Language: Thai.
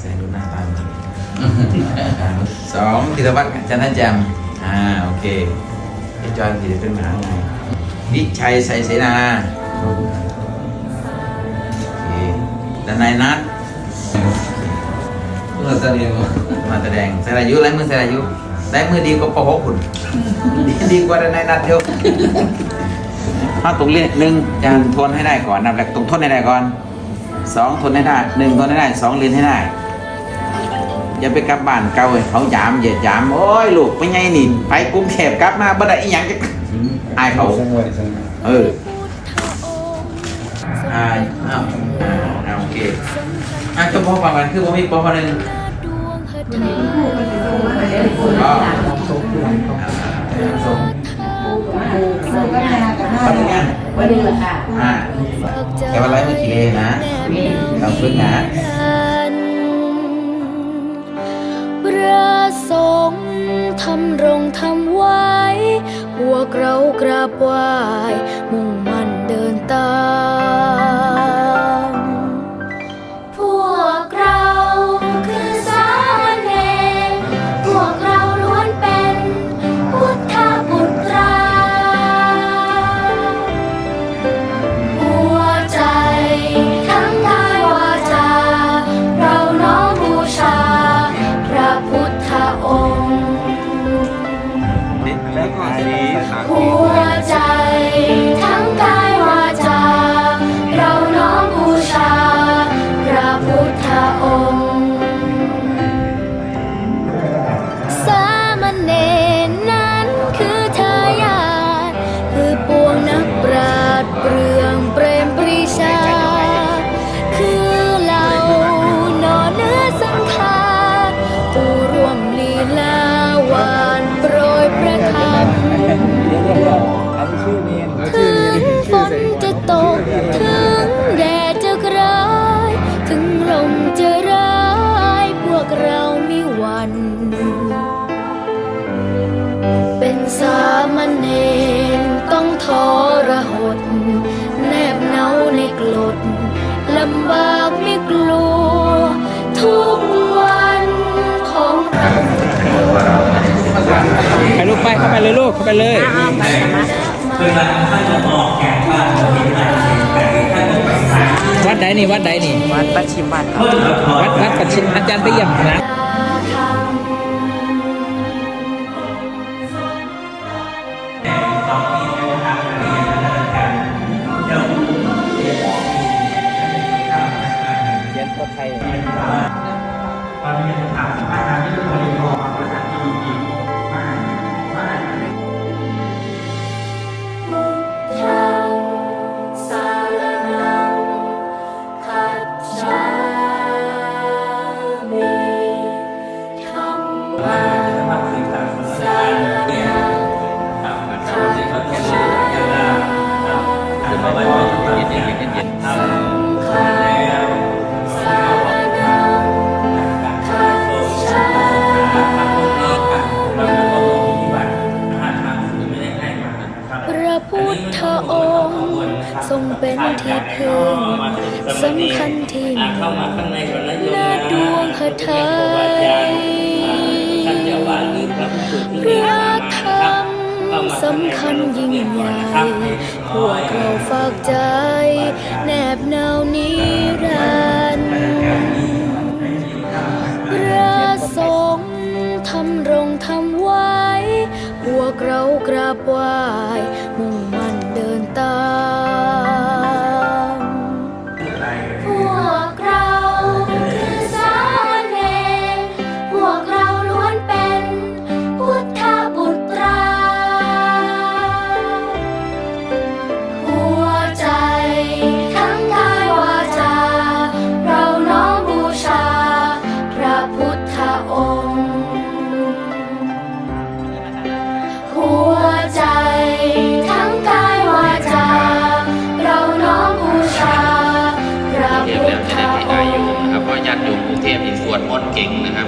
แสงดูหน้าตามันสองธีรวัตรจันทแจมอ่าโอเคไอ้จอยที่เป็นมหาไงวิชัยไสเสนาโอเคดนายนัทเมื่อแสดงว่ามาแสดงสรายุไรมือสรายุได้มือดีกว่าปะหกคุณดีดีกว่าดนายนัทเดียวถ้าตรงเรียนหนึ่งจานทวนให้ได้ก่อนนับแรกตรงทนให้ได้ก่อนสองทนให้ได้หนึ่งทนให้ได้สองเรียนให้ได้ อย่าไปกลับบ้านเก่าให้เขายามอย่ายามโอ้ยลูกไปไงนี่ไปกรุงเทพกลับมาบ่ได้อีหยังจะอายเขาสังไว้สังไว้เอออายอ้าวอ่าโอเคอะจบพอฟังกันคือบ่มีปอหนึ่งก็ส่งทำงานวันนี้ละค่ะอ่าแกว่าไรเมื่อกี้เลยนะเราฝึกนะ สงทำรงทำไว้พวกเรากราบไหว้มุ่งมั่นเดินตามาไปเลยลูกเข้าไปเลยวัดใดนี่วัดใดนี่วัดปัจฉิมบัตรวัดวัดปัจฉิมอาจารย์ไปเยี่ยมนะ เป็นที่พึ่งสำคัญที่หนึ่งเข้ามาข้างในก่อนนะโยมหน้าดวงหทัท่านยเจ้าวาดหรือพระผู้สุดพที่นี่ระมาธรรมสำคัญยิ่งใหญ่พวกเราฝากใจ แนบแนวนิรันดร์พระสงฆ์ทำรงทำไว้ พวกเรากราบไหว้มุ่งมั่นเดินตาม เพราะญาติโยมกรุงเทพที่สวดมนต์เก่งนะครับ